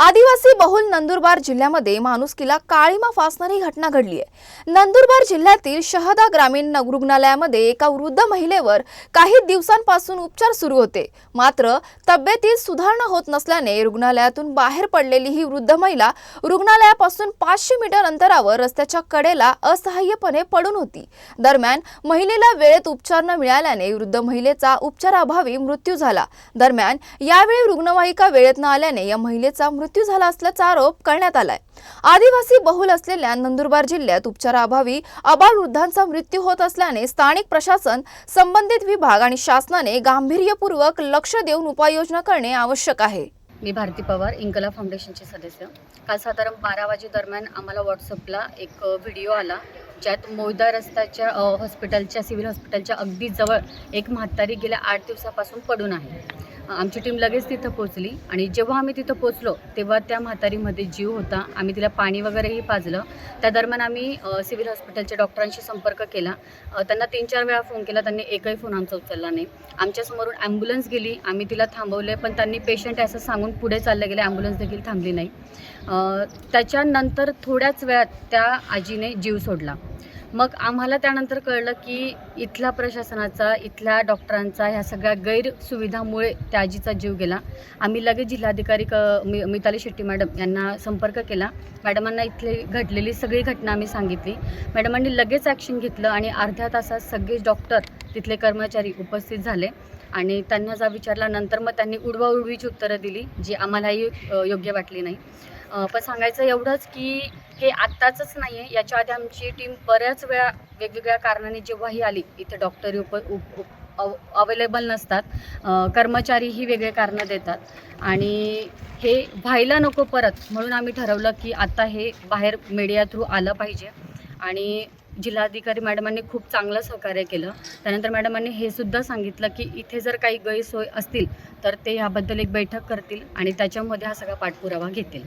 आदिवासी बहुल नंदुरबार जिल्ह्यामध्ये माणुसकीला काळीमा फासणारी घटना घडली आहे. नंदुरबार जिल्ह्यातील शहदा ग्रामीण न- रुग्णालयामध्ये एका वृद्ध महिलेवर काही दिवसांपासून उपचार सुरू होते. मात्र तब्येतीत सुधारणा होत नसल्याने रुग्णालयातून बाहेर पडलेली ही वृद्ध महिला रुग्णालयापासून पाचशे मीटर अंतरावर रस्त्याच्या कडेला असहाय्यपणे पडून होती. दरम्यान महिलेला वेळेत उपचार न मिळाल्याने वृद्ध महिलेचा उपचाराअभावी मृत्यू झाला. दरम्यान यावेळी रुग्णवाहिका वेळेत न आल्याने या महिलेचा मृत्यू मृत्यू झाला असल्याचा आरोप करण्यात आलाय. आदिवासी बहुल असलेल्या नंदुरबार जिल्ह्यात उपचाराअभावी अबालवृद्धांचा मृत्यू होत असल्याने स्थानिक प्रशासन संबंधित विभाग आणि शासनाने गांभीर्यपूर्वक लक्ष देऊन उपाययोजना करणे आवश्यक आहे. मी भारती पवार इंकला फाउंडेशनचे सदस्य. काल साधारण बारा वाजे दरम्यान आम्हाला व्हॉट्सअपला एक व्हिडिओ आला ज्यात मोयदा रस्त्याच्या हॉस्पिटलच्या सिव्हिल हॉस्पिटलच्या अगदी जवळ एक म्हातारी गेल्या आठ दिवसापासून पडून आहे. आमची टीम लगेच तिथं पोचली आणि जेव्हा आम्ही तिथं पोचलो तेव्हा त्या म्हातारीमध्ये जीव होता. आम्ही तिला पाणी वगैरेही पाजलं. त्या दरम्यान आम्ही सिव्हिल हॉस्पिटलच्या डॉक्टरांशी संपर्क केला. त्यांना तीन चार वेळा फोन केला. त्यांनी एकही फोन आमचा उचलला नाही. आमच्यासमोरून ॲम्ब्युलन्स गेली. आम्ही तिला थांबवले पण त्यांनी पेशंट असं सांगून पुढे चालले गेले. ॲम्ब्युलन्स देखील थांबली नाही. त्याच्यानंतर थोड्याच वेळात त्या आजीने जीव सोडला. मग आम्हाला त्यानंतर कळलं की इथल्या प्रशासनाचा इथल्या डॉक्टरांचा ह्या सगळ्या गैरसुविधामुळे त्या आजीचा जीव गेला. आम्ही लगेच जिल्हाधिकारी क मि मिताली शेट्टी मॅडम यांना संपर्क केला. मॅडमांना इथली घडलेली सगळी घटना आम्ही सांगितली. मॅडमांनी लगेच ॲक्शन घेतलं आणि अर्ध्या तासात सगळेच डॉक्टर तिथले कर्मचारी उपस्थित झाले आणि त्यांना जा विचारल्यानंतर मग त्यांनी उडवाउडवीची उत्तरं दिली जी आम्हालाही योग्य वाटली नाही. पण सांगायचं एवढंच की हे आत्ताचंच नाही आहे याच्या आधी आमची टीम बऱ्याच वेळा वेगवेगळ्या कारणाने जेव्हाही आली इथे डॉक्टरी उप उप अवेलेबल नसतात. कर्मचारीही वेगळे कारणं देतात. आणि हे व्हायला नको परत म्हणून आम्ही ठरवलं की आता हे बाहेर मीडिया थ्रू आलं पाहिजे. आणि जिल्हाधिकारी मॅडमांनी खूप चांगलं सहकार्य केलं. त्यानंतर मॅडमांनी हे सुद्धा सांगितलं की इथे जर काही गैरसोय असतील तर ते ह्याबद्दल एक बैठक करतील आणि त्याच्यामध्ये हा सगळा पाठपुरावा घेतील.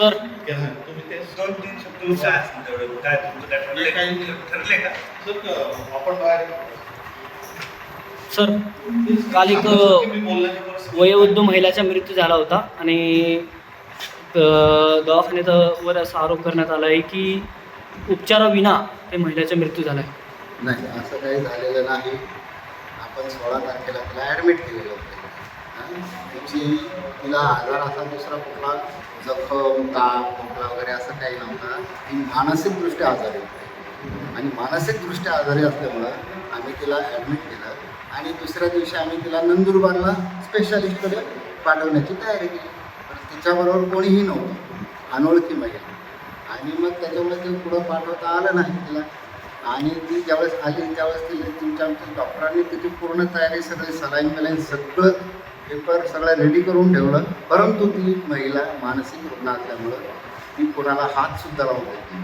सर. तुम्ही ते दोन तीन शब्द काय असेल तेवढं काय तुमचं काय ठरलंय? का? ठरलंय का? सर आपण बाहेर सर काल एक वयोवृद्ध महिलाचा मृत्यू झाला होता आणि दवाखान्यात वर असा आरोप करण्यात आला आहे की उपचाराविना त्या महिलेचा मृत्यू झाला आहे नाही असं काही झालेलं नाही. आपण सोळा तारखेला तिला ॲडमिट केलेलं होतं? तिची तिला आजार असा दुसरा कुठला जखम ताप खोकला वगैरे असं काही नव्हता. ती मानसिकदृष्ट्या आजारी होती. आणि मानसिकदृष्ट्या आजारी असल्यामुळं आम्ही तिला ॲडमिट केलं. आणि दुसऱ्या दिवशी आम्ही तिला नंदुरबारला स्पेशालिस्टकडे पाठवण्याची तयारी केली. तर तिच्याबरोबर कोणीही नव्हतं. अनोळखी महिला. आणि मग त्याच्यामुळे ते पुढं पाठवता आलं नाही तिला. आणि ती ज्यावेळेस आली त्यावेळेस तिला तुमच्या आमच्या डॉक्टरांनी तिची पूर्ण तयारी सगळी सलाईन बिलाईन सगळं पेपर सगळं रेडी करून ठेवलं. परंतु ती महिला मानसिक रुग्ण असल्यामुळं ती कोणाला हातसुद्धा लावू देत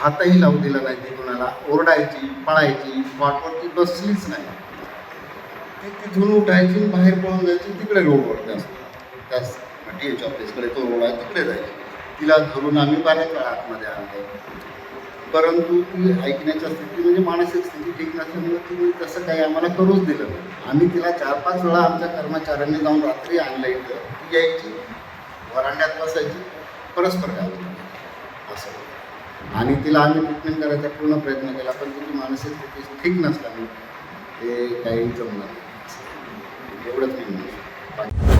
हातही लावू दिला नाही. ती कोणाला ओरडायची पळायची स्पॉटवरती बसलीच नाही. ती तिथून उठायची बाहेर पळून जायची तिकडे रोडवर त्या त्याच टी एच ऑफिसकडे तो रोड आहे तिकडे जायची. तिला धरून आम्ही बऱ्याच वेळा आतमध्ये आणलं. परंतु ती ऐकण्याच्या स्थिती म्हणजे मानसिक स्थिती ठीक नसल्यामुळे तिने तसं काही आम्हाला करूच दिलं नाही. आम्ही तिला चार पाच वेळा आमच्या कर्मचाऱ्यांनी जाऊन रात्री आणलं इथं. ती यायची वरांड्यात बसायची परस्पर काय असं. आणि तिला आम्ही ट्रीटमेंट करायचा पूर्ण प्रयत्न केला पण तिची मानसिक स्थिती ठीक नसल्यामुळे ते काही जमणार नाही. एवढंच मी म्हणू शकतो.